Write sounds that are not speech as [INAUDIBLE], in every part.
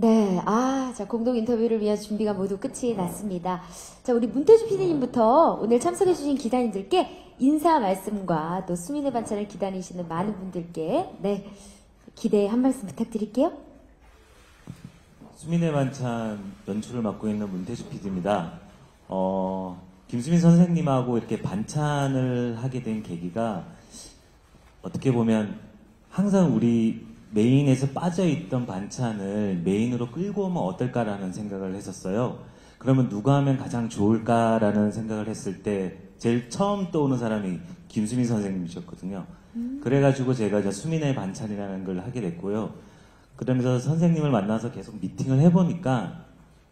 네, 아, 자, 공동 인터뷰를 위한 준비가 모두 끝이 났습니다. 자, 우리 문태주 PD님부터 오늘 참석해주신 기자님들께 인사 말씀과 또 수민의 반찬을 기다리시는 많은 분들께, 네, 기대 한 말씀 부탁드릴게요. 수민의 반찬 연출을 맡고 있는 문태주 PD입니다. 어, 김수민 선생님하고 이렇게 반찬을 하게 된 계기가 어떻게 보면 항상 우리 메인에서 빠져있던 반찬을 메인으로 끌고 오면 어떨까라는 생각을 했었어요. 그러면 누가 하면 가장 좋을까라는 생각을 했을 때 제일 처음 떠오는 사람이 김수민 선생님이셨거든요. 그래가지고 제가 이제 수민의 반찬이라는 걸 하게 됐고요. 그러면서 선생님을 만나서 계속 미팅을 해보니까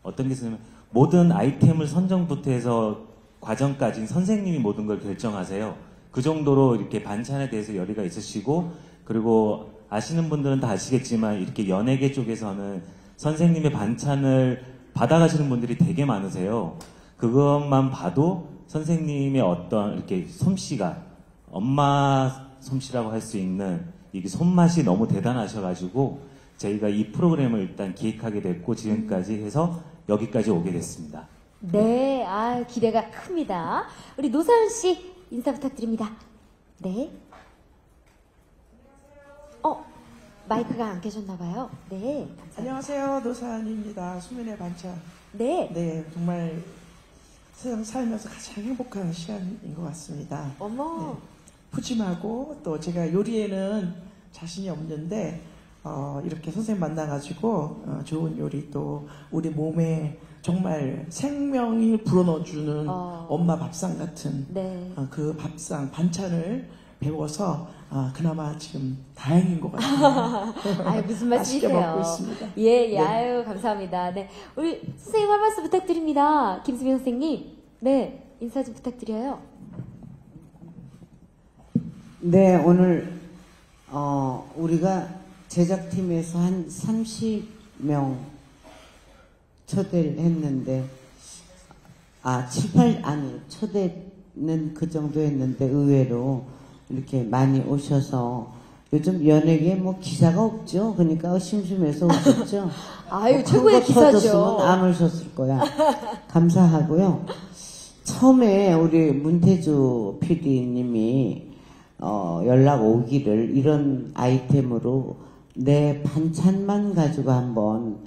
어떤 게 있으냐면 모든 아이템을 선정부터 해서 과정까지 선생님이 모든 걸 결정하세요. 그 정도로 이렇게 반찬에 대해서 열의가 있으시고 그리고 아시는 분들은 다 아시겠지만 이렇게 연예계 쪽에서는 선생님의 반찬을 받아가시는 분들이 되게 많으세요. 그것만 봐도 선생님의 어떤 이렇게 솜씨가 엄마 솜씨라고 할 수 있는 이게 손맛이 너무 대단하셔가지고 저희가 이 프로그램을 일단 기획하게 됐고 지금까지 해서 여기까지 오게 됐습니다. 네, 아, 기대가 큽니다. 우리 노사연 씨 인사 부탁드립니다. 네. 어, 마이크가 안 켜졌나 봐요. 네, 감사합니다. 안녕하세요. 노사연입니다. 수면의 반찬. 네, 네, 정말 세상 살면서 가장 행복한 시간인 것 같습니다. 어머, 푸짐하고 또 제가 요리에는 자신이 없는데 어, 이렇게 선생님 만나가지고 어, 좋은 요리 또 우리 몸에 정말 생명이 불어넣어주는 어. 엄마 밥상 같은 네. 어, 그 밥상 반찬을 배워서 아, 그나마 지금 다행인 것 같아요. [LAUGHS] 아유, 무슨 말씀이세요? 먹고 있습니다. 예, 예, 네. 아유, 감사합니다. 네. 우리 선생님 한 말씀 부탁드립니다. 김수민 선생님. 네, 인사 좀 부탁드려요. 네, 오늘 어, 우리가 제작팀에서 한 30명 초대를 했는데 아, 7, 8 아니 초대는 그 정도 했는데 의외로 이렇게 많이 오셔서 요즘 연예계 뭐 기사가 없죠. 그러니까 심심해서 오셨죠. [LAUGHS] 아유, 뭐 최고의 기사죠. 안 오셨을 거야. 감사하고요. 처음에 우리 문태주 PD님이 어, 연락 오기를 이런 아이템으로 내 반찬만 가지고 한번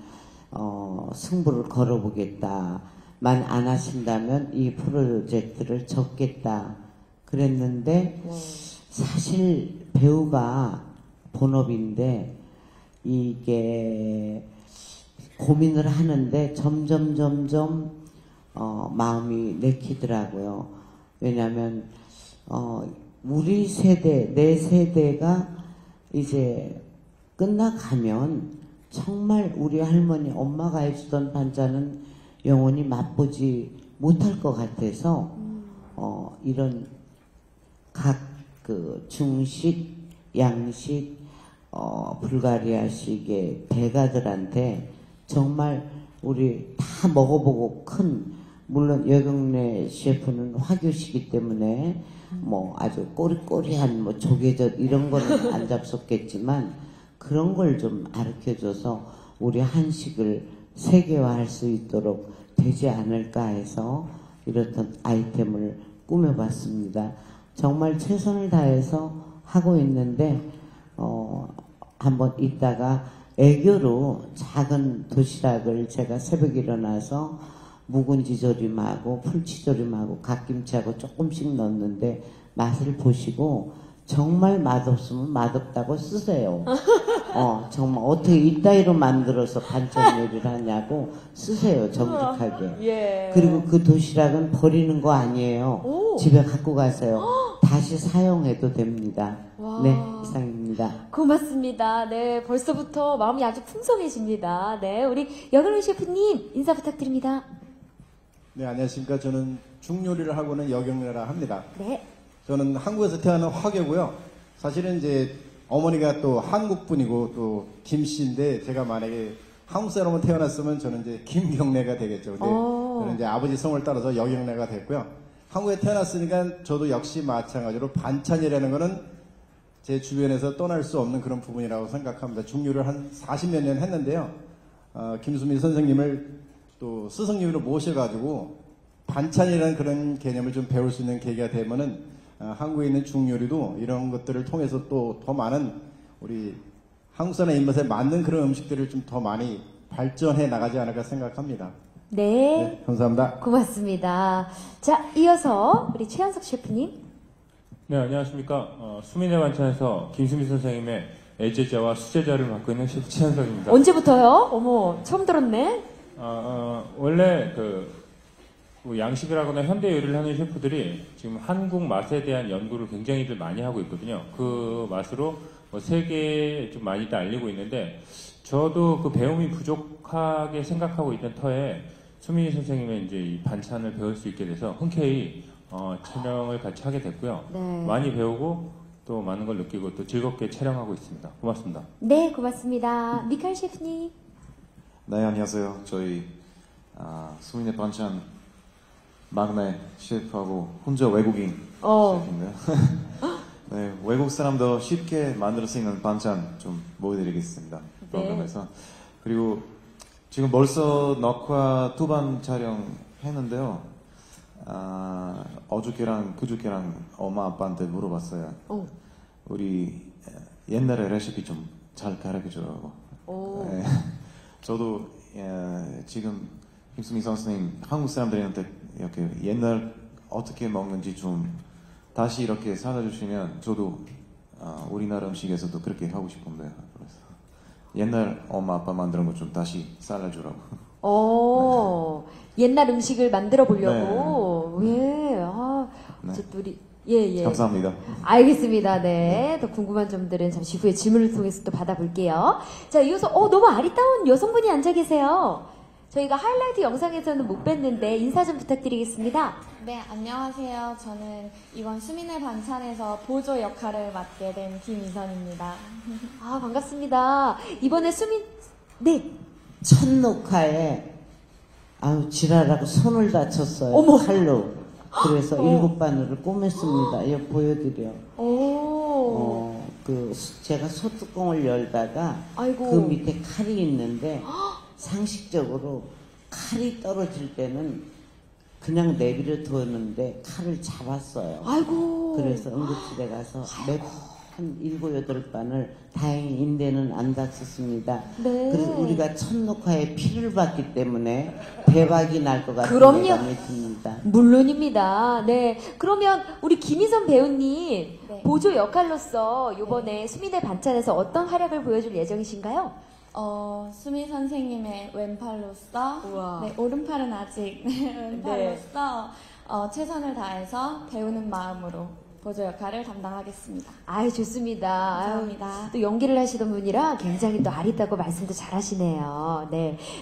어, 승부를 걸어보겠다. 만 안 하신다면 이 프로젝트를 접겠다. 그랬는데 사실 배우가 본업인데 이게 고민을 하는데 점점 점점 어, 마음이 내키더라고요. 왜냐하면 어, 우리 세대 내 세대가 이제 끝나가면 정말 우리 할머니 엄마가 해주던 반찬은 영원히 맛보지 못할 것 같아서 어, 이런 각 그 중식, 양식, 어, 불가리아식의 대가들한테 정말 우리 다 먹어보고 큰 물론 여경래 셰프는 화교시기 때문에 뭐 아주 꼬리꼬리한 뭐 조개젓 이런 거는 [LAUGHS] 안 잡섰겠지만 그런 걸 좀 가르쳐줘서 우리 한식을 세계화할 수 있도록 되지 않을까 해서 이렇던 아이템을 꾸며봤습니다. 정말 최선을 다해서 하고 있는데 어, 한번 이따가 애교로 작은 도시락을 제가 새벽에 일어나서 묵은지 조림하고 풀치 조림하고 갓김치하고 조금씩 넣었는데 맛을 보시고 정말 맛없으면 맛없다고 쓰세요. [LAUGHS] 어, 정말 어떻게 이따위로 만들어서 반찬 요리를 하냐고 쓰세요, 정직하게. 예. 그리고 그 도시락은 버리는 거 아니에요. 오. 집에 갖고 가세요. 다시 사용해도 됩니다. 와. 네, 이상입니다. 고맙습니다. 네, 벌써부터 마음이 아주 풍성해집니다. 네, 우리 여경래 셰프님 인사 부탁드립니다. 네, 안녕하십니까. 저는 중요리를 하고는 여경래라 합니다. 네, 저는 한국에서 태어난 화교고요. 사실은 이제 어머니가 또 한국 분이고 또 김 씨인데 제가 만약에 한국 사람으로 태어났으면 저는 이제 김경래가 되겠죠. 근데 오. 저는 이제 아버지 성을 따라서 여경래가 됐고요. 한국에 태어났으니까 저도 역시 마찬가지로 반찬이라는 거는 제 주변에서 떠날 수 없는 그런 부분이라고 생각합니다. 중요를 한 40몇 년 했는데요. 어, 김수민 선생님을 또 스승님으로 모셔가지고 반찬이라는 그런 개념을 좀 배울 수 있는 계기가 되면은 어, 한국에 있는 중요리도 이런 것들을 통해서 또 더 많은 우리 한국 사람 입맛에 맞는 그런 음식들을 좀 더 많이 발전해 나가지 않을까 생각합니다. 네. 네, 감사합니다. 고맙습니다. 자, 이어서 우리 최현석 셰프님. 네, 안녕하십니까. 어, 수민의 반찬에서 김수미 선생님의 애제자와 수제자를 맡고 있는 셰프 최현석입니다. 언제부터요? 어머, 처음 들었네. 어, 어, 원래 그, 뭐 양식을 하거나 현대 요리를 하는 셰프들이 지금 한국 맛에 대한 연구를 굉장히들 많이 하고 있거든요. 그 맛으로 뭐 세계에 좀 많이들 알리고 있는데 저도 그 배움이 부족하게 생각하고 있던 터에 수민이 선생님의 이제 이 반찬을 배울 수 있게 돼서 흔쾌히 어, 촬영을 같이 하게 됐고요. 네. 많이 배우고 또 많은 걸 느끼고 또 즐겁게 촬영하고 있습니다. 고맙습니다. 네, 고맙습니다. 미칼 셰프님. 네, 안녕하세요. 저희 아, 수민의 반찬 막내 셰프하고 혼자 외국인 어. 셰프인데요. [LAUGHS] 네, 외국 사람도 쉽게 만들 수 있는 반찬 좀 보여드리겠습니다. 프로그램에서. 그리고 지금 벌써 녹화 두 번 촬영했는데요. 아, 어저께랑 그저께랑 엄마 아빠한테 물어봤어요. 오. 우리 옛날에 레시피 좀 잘 가르쳐주라고. 오. 네. [LAUGHS] 저도 예, 지금 김수미 선생님 한국 사람들한테 이렇게 옛날 어떻게 먹는지 좀 다시 이렇게 살려주시면 저도 아, 우리나라 음식에서도 그렇게 하고 싶은데요. 그래서 옛날 엄마 아빠 만드는 거 좀 다시 살려주라고. 어, 옛날 음식을 만들어 보려고. 예, 아, 네. 우리, 예, 예. 감사합니다. 알겠습니다. 네. 더 궁금한 점들은 잠시 후에 질문을 통해서 또 받아볼게요. 자, 이어서, 어, 너무 아리따운 여성분이 앉아 계세요. 저희가 하이라이트 영상에서는 못 뵀는데 인사 좀 부탁드리겠습니다. 네, 안녕하세요. 저는 이번 수민의 반찬에서 보조 역할을 맡게 된 김이선입니다. [LAUGHS] 아, 반갑습니다. 이번에 수민, 네. 첫 녹화에 아우 지랄하고 손을 다쳤어요. 어머. 칼로. 그래서 어. 일곱 바늘을 꼬맸습니다. 이거 보여드려. 오. 어, 그 수- 제가 소뚜껑을 열다가 아이고. 그 밑에 칼이 있는데 상식적으로 칼이 떨어질 때는 그냥 내비려 두었는데 칼을 잡았어요. 아이고. 그래서 응급실에 가서 몇, 한 일곱 여덟 반을 다행히 인대는 안 다쳤습니다. 네. 그래서 우리가 첫 녹화에 피를 봤기 때문에 대박이 날 것 같은 그럼요. 예감이 듭니다. 물론입니다. 네. 그러면 우리 김희선 배우님 네. 보조 역할로서 이번에 수민의 반찬에서 어떤 활약을 보여줄 예정이신가요? 어, 수민 선생님의 왼팔로서, 우와. 네, 오른팔은 아직, 네, 왼팔로서, 어, 최선을 다해서 배우는 마음으로 보조 역할을 담당하겠습니다. 아유 좋습니다. 아유, 감사합니다. 또 연기를 하시던 분이라 굉장히 또 아리따고 말씀도 잘하시네요. 네.